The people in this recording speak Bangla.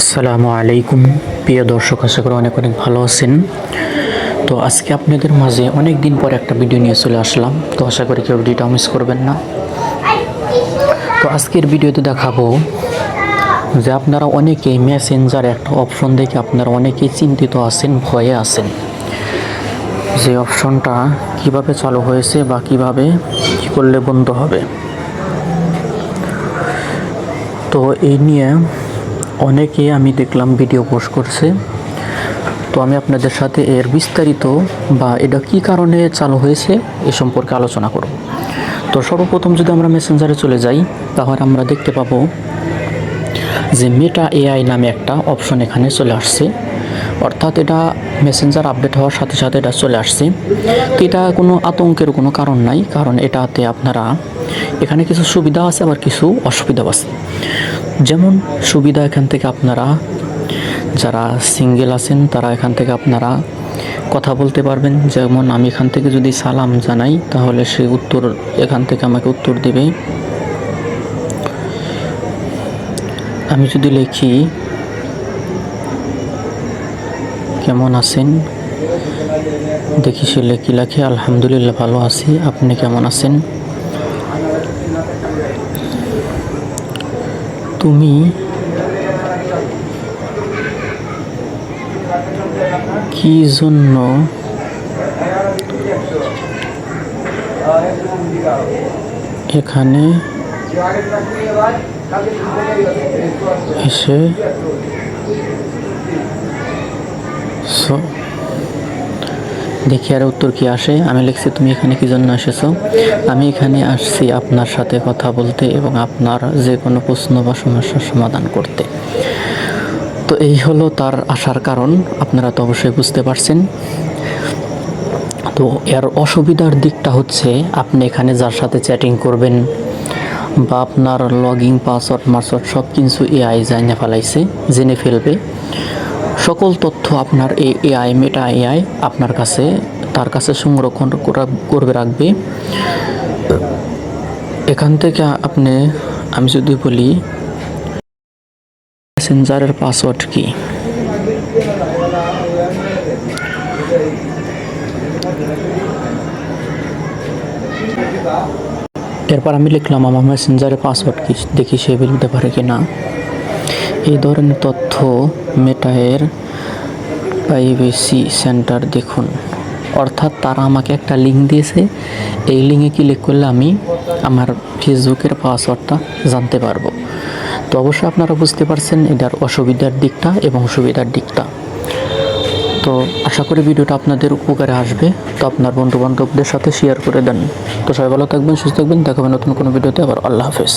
আসসালামু আলাইকুম। প্রিয় দর্শক, আশা করি অনেক অনেক ভালো আছেন। তো আজকে আপনাদের মাঝে অনেক দিন পর একটা ভিডিও নিয়ে চলে আসলাম। তো আশা করি কেউ ভিডিওটা মিস করবেন না। তো আজকের ভিডিওতে দেখাবো যে আপনারা অনেকেই মেসেঞ্জার একটা অপশন দেখে আপনারা অনেকেই চিন্তিত আছেন, ভয়ে আছেন। যে অপশনটা কীভাবে চালু হয়েছে বা কীভাবে কী করলে বন্ধ হবে। তো এই নিয়ে অনেকে আমি দেখলাম ভিডিও পোস্ট করছে। তো আমি আপনাদের সাথে এর বিস্তারিত বা এটা কি কারণে চালু হয়েছে এ সম্পর্কে আলোচনা করব। তো সর্বপ্রথম যদি আমরা মেসেঞ্জারে চলে যাই, তাহলে আমরা দেখতে পাবো যে মেটা এআই নামে একটা অপশন এখানে চলে আসছে। অর্থাৎ এটা মেসেঞ্জার আপডেট হওয়ার সাথে সাথে এটা চলে আসছে। তো এটা কোনো আতঙ্কের কোনো কারণ নাই, কারণ এটাতে আপনারা এখানে কিছু সুবিধা আছে আবার কিছু অসুবিধাও আছে। যেমন সুবিধা এখান থেকে আপনারা, যারা সিঙ্গেল আছেন, তারা এখান থেকে আপনারা কথা বলতে পারবেন। যেমন আমি এখান থেকে যদি সালাম জানাই, তাহলে সে উত্তর এখান থেকে আমাকে উত্তর দেবে। আমি যদি লিখি, কেমন আছেন? দেখি সে লেখি, লেখে, আলহামদুলিল্লাহ, ভালো আছি। আপনি কেমন আছেন? তুমি কি জন্য এখানে এসে দেখি আর উত্তর কি আসে। আমি লিখছি, তুমি এখানে কি জন্য এসেছ? আমি এখানে আসছি আপনার সাথে কথা বলতে এবং আপনার যে কোনো প্রশ্ন বা সমস্যার সমাধান করতে। তো এই হলো তার আসার কারণ। আপনারা তো অবশ্যই বুঝতে পারছেন। তো এর অসুবিধার দিকটা হচ্ছে, আপনি এখানে যার সাথে চ্যাটিং করবেন বা আপনার লগ ইন পাসওয়ার্ড মাসওয়ার্ড সব কিছু এআই জানে ফেলাইছে, জেনে ফেলবে। সকল তথ্য আপনার এই এআই, মেটা এআই আপনার কাছে, তার কাছে সংরক্ষণ করা- করবে, রাখবে। এখান থেকে আপনি, আমি যদি বলি, মেসেঞ্জারের পাসওয়ার্ড কি? এরপর আমি লিখলাম আমার মেসেঞ্জারের পাসওয়ার্ড কি, দেখি সে বলতে পারে কি না এই ধরনের তথ্য মেটায়ের প্রাইভেসি সেন্টার দেখুন। অর্থাৎ তারা আমাকে একটা লিঙ্ক দিয়েছে। এই লিঙ্কে ক্লিক করলে আমি আমার ফেসবুকের পাসওয়ার্ডটা জানতে পারব। তো অবশ্যই আপনারা বুঝতে পারছেন এটার অসুবিধার দিকটা এবং সুবিধার দিকটা। তো আশা করি ভিডিওটা আপনাদের উপকারে আসবে। তো আপনার বন্ধু বান্ধবদের সাথে শেয়ার করে দেন। তো সবাই ভালো থাকবেন, সুস্থ থাকবেন। দেখাবেন নতুন কোনো ভিডিওতে। আবার আল্লাহ হাফেজ।